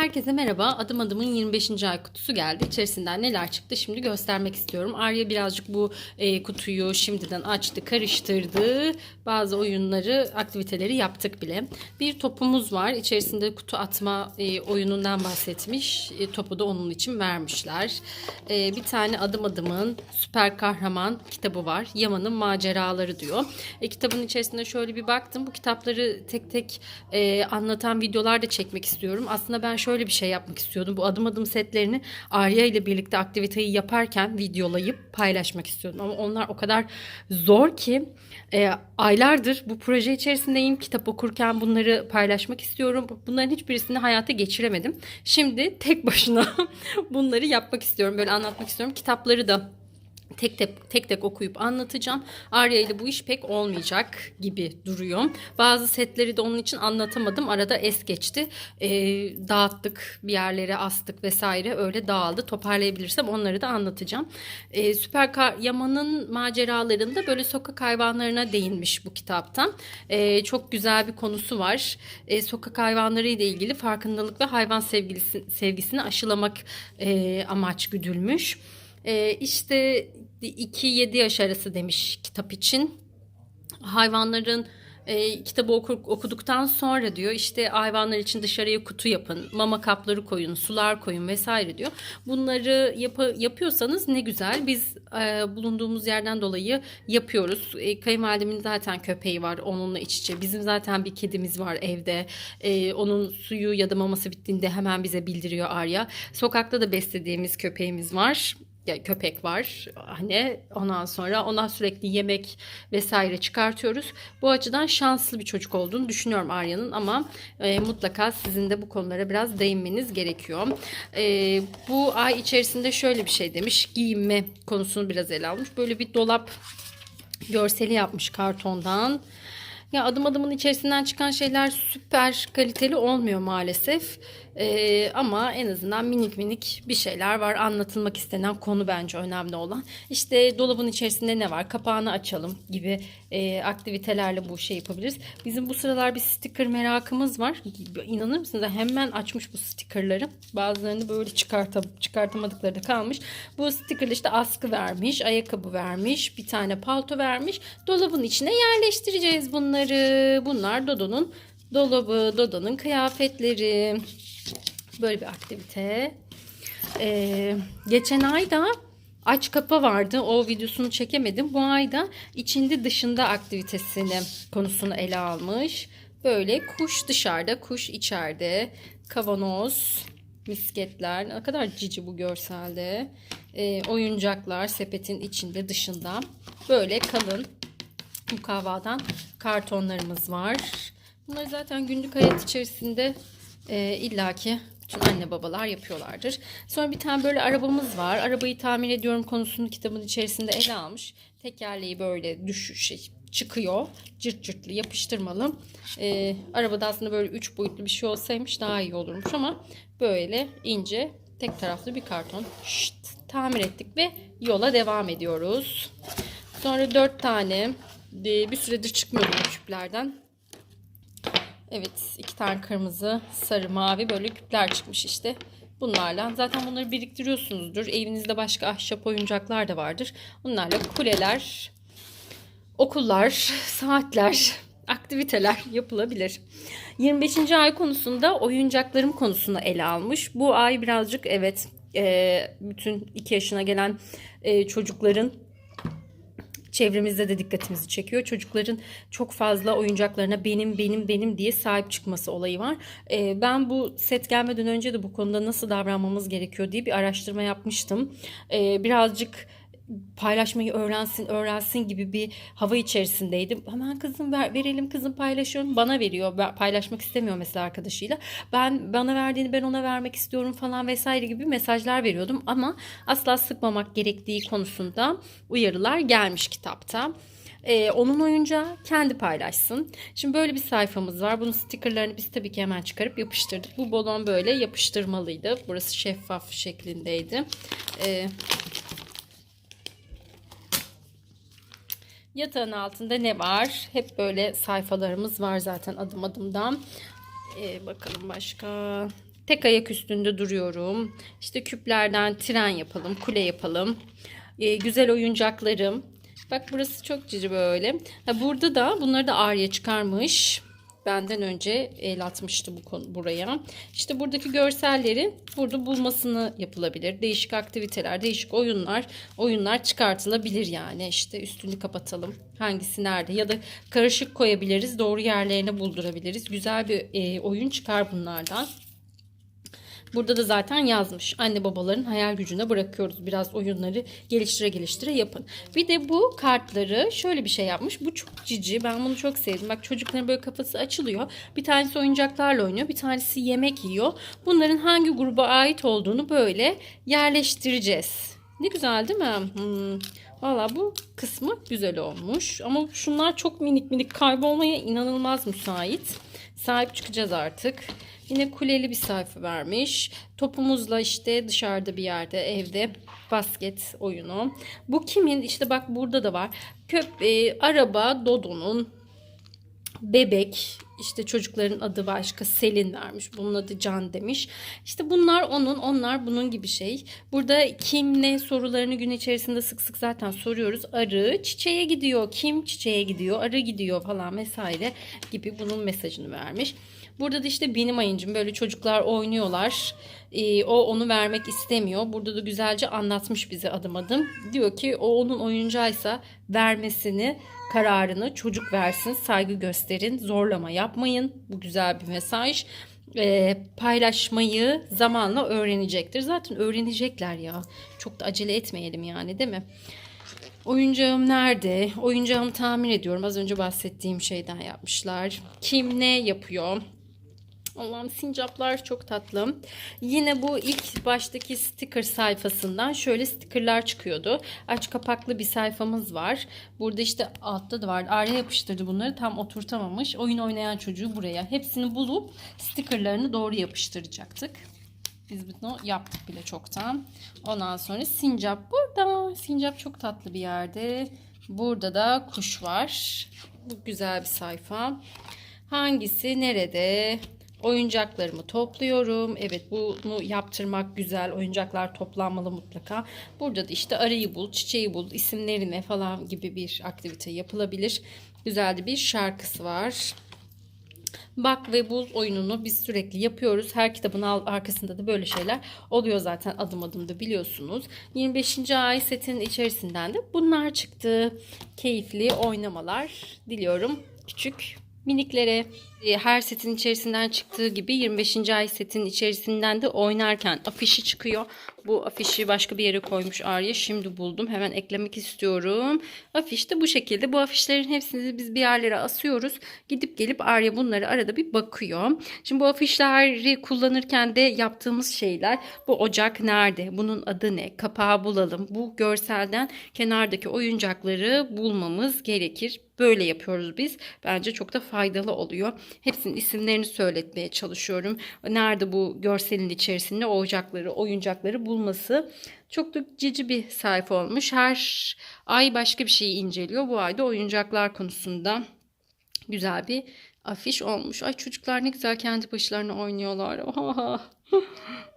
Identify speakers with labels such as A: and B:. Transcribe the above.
A: Herkese merhaba. Adım adımın 25. ay kutusu geldi. İçerisinden neler çıktı şimdi göstermek istiyorum. Arya birazcık bu e, kutuyu şimdiden açtı, karıştırdı. Bazı oyunları, aktiviteleri yaptık bile. Bir topumuz var. İçerisinde kutu atma e, oyunundan bahsetmiş. E, topu da onun için vermişler. E, bir tane adım adımın süper kahraman kitabı var. Yaman'ın maceraları diyor. E, kitabın içerisinde şöyle bir baktım. Bu kitapları tek tek e, anlatan videolar da çekmek istiyorum. Aslında ben şöyle bir şey yapmak istiyordum. Bu adım adım setlerini Arya ile birlikte aktiviteyi yaparken videolayıp paylaşmak istiyordum. Ama onlar o kadar zor ki e, aylardır bu proje içerisindeyim. Kitap okurken bunları paylaşmak istiyorum. Bunların hiçbirisini hayata geçiremedim. Şimdi tek başına bunları yapmak istiyorum. Böyle anlatmak istiyorum. Kitapları da tek tek tek tek okuyup anlatacağım. Arya ile bu iş pek olmayacak gibi duruyor. Bazı setleri de onun için anlatamadım. Arada es geçti. Ee, dağıttık, bir yerlere astık vesaire. Öyle dağıldı. Toparlayabilirsem onları da anlatacağım. Ee, Süper Yaman'ın maceralarında böyle sokak hayvanlarına değinmiş bu kitaptan. Ee, çok güzel bir konusu var. Ee, sokak hayvanları ile ilgili farkındalık ve hayvan sevgilisi, sevgisini aşılamak e, amaç güdülmüş. Ee, işte 2-7 yaş arası demiş kitap için. Hayvanların e, kitabı okur, okuduktan sonra diyor işte hayvanlar için dışarıya kutu yapın, mama kapları koyun, sular koyun vesaire diyor. Bunları yap- yapıyorsanız ne güzel. Biz e, bulunduğumuz yerden dolayı yapıyoruz. E, kayınvalidemin zaten köpeği var onunla iç içe. Bizim zaten bir kedimiz var evde. E, onun suyu ya da maması bittiğinde hemen bize bildiriyor Arya. Sokakta da beslediğimiz köpeğimiz var ya köpek var hani ondan sonra ona sürekli yemek vesaire çıkartıyoruz. Bu açıdan şanslı bir çocuk olduğunu düşünüyorum Arya'nın ama e, mutlaka sizin de bu konulara biraz değinmeniz gerekiyor. E, bu ay içerisinde şöyle bir şey demiş giyinme konusunu biraz ele almış. Böyle bir dolap görseli yapmış kartondan. Ya adım adımın içerisinden çıkan şeyler süper kaliteli olmuyor maalesef. Ee, ama en azından minik minik bir şeyler var. Anlatılmak istenen konu bence önemli olan. İşte dolabın içerisinde ne var? Kapağını açalım gibi e, aktivitelerle bu şey yapabiliriz. Bizim bu sıralar bir sticker merakımız var. İnanır mısınız? Hemen açmış bu stickerları. Bazılarını böyle çıkartam çıkartamadıkları da kalmış. Bu stickerle işte askı vermiş, ayakkabı vermiş, bir tane palto vermiş. Dolabın içine yerleştireceğiz bunları. Bunlar Dodo'nun dolabı, Dodo'nun kıyafetleri. Böyle bir aktivite. Ee, geçen ayda aç kapa vardı. O videosunu çekemedim. Bu ayda içinde dışında aktivitesini konusunu ele almış. Böyle kuş dışarıda, kuş içeride. Kavanoz, misketler. Ne kadar cici bu görselde. Ee, oyuncaklar sepetin içinde dışında. Böyle kalın mukavvadan kartonlarımız var. Bunları zaten günlük hayat içerisinde e, illaki bütün anne babalar yapıyorlardır. Sonra bir tane böyle arabamız var. Arabayı tamir ediyorum konusunu kitabın içerisinde ele almış. Tekerleği böyle düş şey, çıkıyor. Cırt cırtlı yapıştırmalı. Ee, arabada aslında böyle üç boyutlu bir şey olsaymış daha iyi olurmuş ama böyle ince tek taraflı bir karton. Şşt, tamir ettik ve yola devam ediyoruz. Sonra dört tane bir süredir çıkmıyordum bu küplerden. Evet iki tane kırmızı, sarı, mavi böyle küpler çıkmış işte. Bunlarla zaten bunları biriktiriyorsunuzdur. Evinizde başka ahşap oyuncaklar da vardır. Bunlarla kuleler, okullar, saatler, aktiviteler yapılabilir. 25. ay konusunda oyuncaklarım konusunu ele almış. Bu ay birazcık evet bütün 2 yaşına gelen çocukların çevremizde de dikkatimizi çekiyor. Çocukların çok fazla oyuncaklarına benim benim benim diye sahip çıkması olayı var. Ee, ben bu set gelmeden önce de bu konuda nasıl davranmamız gerekiyor diye bir araştırma yapmıştım. Ee, birazcık paylaşmayı öğrensin öğrensin gibi bir hava içerisindeydim. Hemen kızım ver, verelim kızım paylaşıyorum. Bana veriyor. Ben paylaşmak istemiyor mesela arkadaşıyla. Ben bana verdiğini ben ona vermek istiyorum falan vesaire gibi mesajlar veriyordum ama asla sıkmamak gerektiği konusunda uyarılar gelmiş kitapta. Ee, onun oyuncağı kendi paylaşsın. Şimdi böyle bir sayfamız var. Bunun stickerlarını biz tabii ki hemen çıkarıp yapıştırdık. Bu balon böyle yapıştırmalıydı. Burası şeffaf şeklindeydi. Ee, Yatağın altında ne var? Hep böyle sayfalarımız var zaten adım adımdan. Ee, bakalım başka. Tek ayak üstünde duruyorum. İşte küplerden tren yapalım, kule yapalım. Ee, güzel oyuncaklarım. Bak burası çok cici böyle. Ha, burada da bunları da Arya çıkarmış. Benden önce el atmıştı bu konu buraya. İşte buradaki görsellerin burada bulmasını yapılabilir. Değişik aktiviteler, değişik oyunlar, oyunlar çıkartılabilir yani. İşte üstünü kapatalım. Hangisi nerede ya da karışık koyabiliriz. Doğru yerlerine buldurabiliriz. Güzel bir e, oyun çıkar bunlardan. Burada da zaten yazmış. Anne babaların hayal gücüne bırakıyoruz. Biraz oyunları geliştire geliştire yapın. Bir de bu kartları şöyle bir şey yapmış. Bu çok cici. Ben bunu çok sevdim. Bak çocukların böyle kafası açılıyor. Bir tanesi oyuncaklarla oynuyor. Bir tanesi yemek yiyor. Bunların hangi gruba ait olduğunu böyle yerleştireceğiz. Ne güzel değil mi? Hmm. Valla bu kısmı güzel olmuş. Ama şunlar çok minik minik kaybolmaya inanılmaz müsait. Sahip çıkacağız artık. Yine kuleli bir sayfa vermiş. Topumuzla işte dışarıda bir yerde evde basket oyunu. Bu kimin? İşte bak burada da var. Köp e, araba Dodo'nun bebek işte çocukların adı başka Selin vermiş. Bunun adı Can demiş. İşte bunlar onun, onlar bunun gibi şey. Burada kim ne sorularını gün içerisinde sık sık zaten soruyoruz. Arı çiçeğe gidiyor. Kim çiçeğe gidiyor? Arı gidiyor falan vesaire gibi bunun mesajını vermiş. Burada da işte benim ayıncım böyle çocuklar oynuyorlar. Ee, o onu vermek istemiyor. Burada da güzelce anlatmış bize adım adım. Diyor ki o onun oyuncağıysa vermesini kararını çocuk versin. Saygı gösterin. Zorlama yapmayın. Bu güzel bir mesaj. Ee, paylaşmayı zamanla öğrenecektir. Zaten öğrenecekler ya. Çok da acele etmeyelim yani değil mi? Oyuncağım nerede? Oyuncağımı tahmin ediyorum. Az önce bahsettiğim şeyden yapmışlar. Kim ne yapıyor? Allah'ım sincaplar çok tatlı. Yine bu ilk baştaki sticker sayfasından şöyle stickerlar çıkıyordu. Aç kapaklı bir sayfamız var. Burada işte altta da var. Arya yapıştırdı bunları. Tam oturtamamış. Oyun oynayan çocuğu buraya. Hepsini bulup stickerlarını doğru yapıştıracaktık. Biz bunu yaptık bile çoktan. Ondan sonra sincap burada. Sincap çok tatlı bir yerde. Burada da kuş var. Bu güzel bir sayfa. Hangisi nerede? Oyuncaklarımı topluyorum. Evet bunu yaptırmak güzel. Oyuncaklar toplanmalı mutlaka. Burada da işte arayı bul, çiçeği bul, isimlerine falan gibi bir aktivite yapılabilir. Güzel de bir şarkısı var. Bak ve bul oyununu biz sürekli yapıyoruz. Her kitabın arkasında da böyle şeyler oluyor zaten adım adım da biliyorsunuz. 25. ay setin içerisinden de bunlar çıktı. Keyifli oynamalar diliyorum. Küçük miniklere e, her setin içerisinden çıktığı gibi 25. ay setin içerisinden de oynarken afişi çıkıyor. Bu afişi başka bir yere koymuş Arya. Şimdi buldum. Hemen eklemek istiyorum. Afiş de bu şekilde. Bu afişlerin hepsini biz bir yerlere asıyoruz. Gidip gelip Arya bunları arada bir bakıyor. Şimdi bu afişleri kullanırken de yaptığımız şeyler bu ocak nerede? Bunun adı ne? Kapağı bulalım. Bu görselden kenardaki oyuncakları bulmamız gerekir. Böyle yapıyoruz biz. Bence çok da faydalı oluyor. Hepsinin isimlerini söyletmeye çalışıyorum. Nerede bu görselin içerisinde oyuncakları, oyuncakları bulması. Çok da cici bir sayfa olmuş. Her ay başka bir şeyi inceliyor. Bu ayda oyuncaklar konusunda güzel bir afiş olmuş. Ay çocuklar ne güzel kendi başlarına oynuyorlar.